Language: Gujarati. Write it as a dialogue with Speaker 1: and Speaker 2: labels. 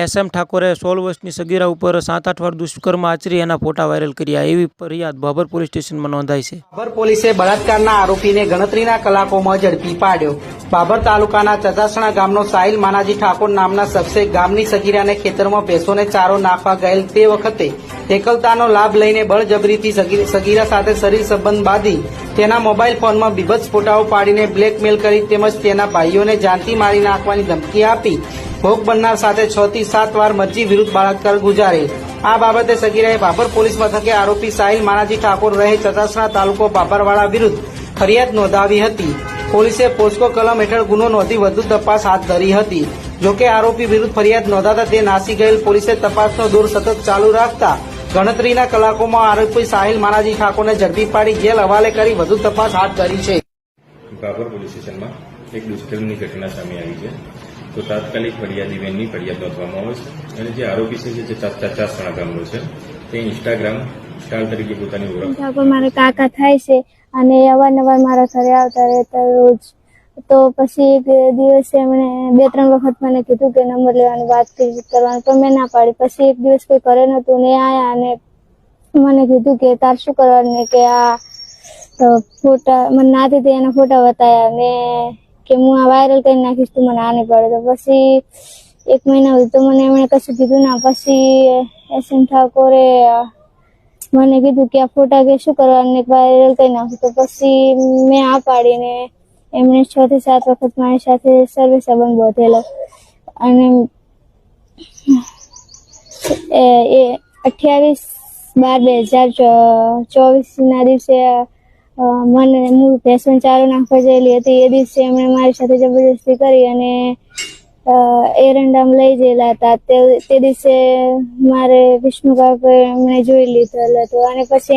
Speaker 1: એસ એમ ઠાકોરે સોળ વર્ષની સગીરા ઉપર સાત આઠ વાર દુષ્કર્મ આચરી એના ફોટા વાયરલ કર્યા. એવી ફરિયાદ બાબર પોલીસ સ્ટેશનમાં નોંધાઈ છે.
Speaker 2: બાબર પોલીસે બળાત્કારના આરોપીને ગણતરીના કલાકોમાં ઝડપી પાડ્યો. બાબર તાલુકાના ચચાસણા ગામનો સાહિલ માનાજી ઠાકોર નામના શખ્સે ગામની સગીરાને ખેતરમાં ભેંસોને ચારો નાખવા ગયેલ તે વખતે એકલતાનો લાભ લઈને બળજબરીથી સગીરા સાથે શરીર સંબંધ બાંધી તેના મોબાઈલ ફોનમાં બીભત્સ ફોટાઓ પાડીને બ્લેકમેલ કરી તેમજ તેના ભાઈઓને જાનથી મારી નાખવાની ધમકી આપી ભોગ બનનાર સાથે છ થી સાત વાર મરજી વિરુદ્ધ બળાત્કાર ગુજારી. આ બાબતે સગીરાએ બાબર પોલીસ મથકે આરોપી સાહિલ માનાજી ઠાકોર રહે ચતાસણા તાલુકો બાબરવાડા વિરુદ્ધ ફરિયાદ નોંધાવી હતી. પોલીસે પોસ્કો કલમ હેઠળ ગુનો નોંધી વધુ તપાસ હાથ ધરી હતી. જોકે આરોપી વિરુદ્ધ ફરિયાદ નોંધાતા તે નાસી ગયેલ પોલીસે તપાસનો દોર સતત ચાલુ રાખતા ગણતરીના કલાકોમાં આરોપી સાહિલ માનાજી ઠાકોરને ઝડપી પાડી જેલ હવાલે કરી વધુ તપાસ હાથ ધરી છે.
Speaker 3: બાબર પોલીસ સ્ટેશનમાં એક દુષ્કર્મની ઘટના સામે આવી છે. તો તાત્કાલિક ફરિયાદી બેનની ફરિયાદ નોંધવામાં આવે છે. અને જે આરોપી છે, જે ચાચાસણા ગામનો છે, તે ઇન્સ્ટાગ્રામ સ્ટાર તરીકે પોતાની ઓળખ
Speaker 4: મારા કાકા થાય છે અને અવારનવાર મારા ઘરે આવતા રહેતા રોજ. તો પછી એક દિવસે એમણે બે, ત્રણ વખત મને કીધું કે નંબર લેવાની વાત કરી કરવાની, પણ મેં ના પાડી. પછી એક દિવસ કોઈ ઘરે નતું ને આયા અને મને કીધું કે તાર શું કરવાનું કે આ ફોટા, મને ના દીધી એના ફોટા બતાવ્યા ને કે હું આ વાયરલ કરી નાખીશ તું મને આ નહીં પડે. તો પછી એક મહિના સુધી તો મને એમણે કશું કીધું ના. પછી એસ એમ ઠાકોરે મને કીધું કે આ ફોટા કે શું કરવાનું વાયરલ કરી નાખું. તો પછી મેં આ પાડીને એમણે છ થી સાત વખત મારી સાથે સર્વે સંબંધ બોધેલો. અને એ અઠ્યાવીસ બાર બે હજાર ચોવીસ ના દિવસે મને હું ફેશન ચારો નાખવા ગયેલી હતી. એ દિવસે એમણે મારી સાથે જબરદસ્તી કરી અને એરંડામ લઈ ગયેલા હતા. તે દિવસે મારે વિષ્ણુ કાકા એમણે જોઈ લીધેલા તો અને પછી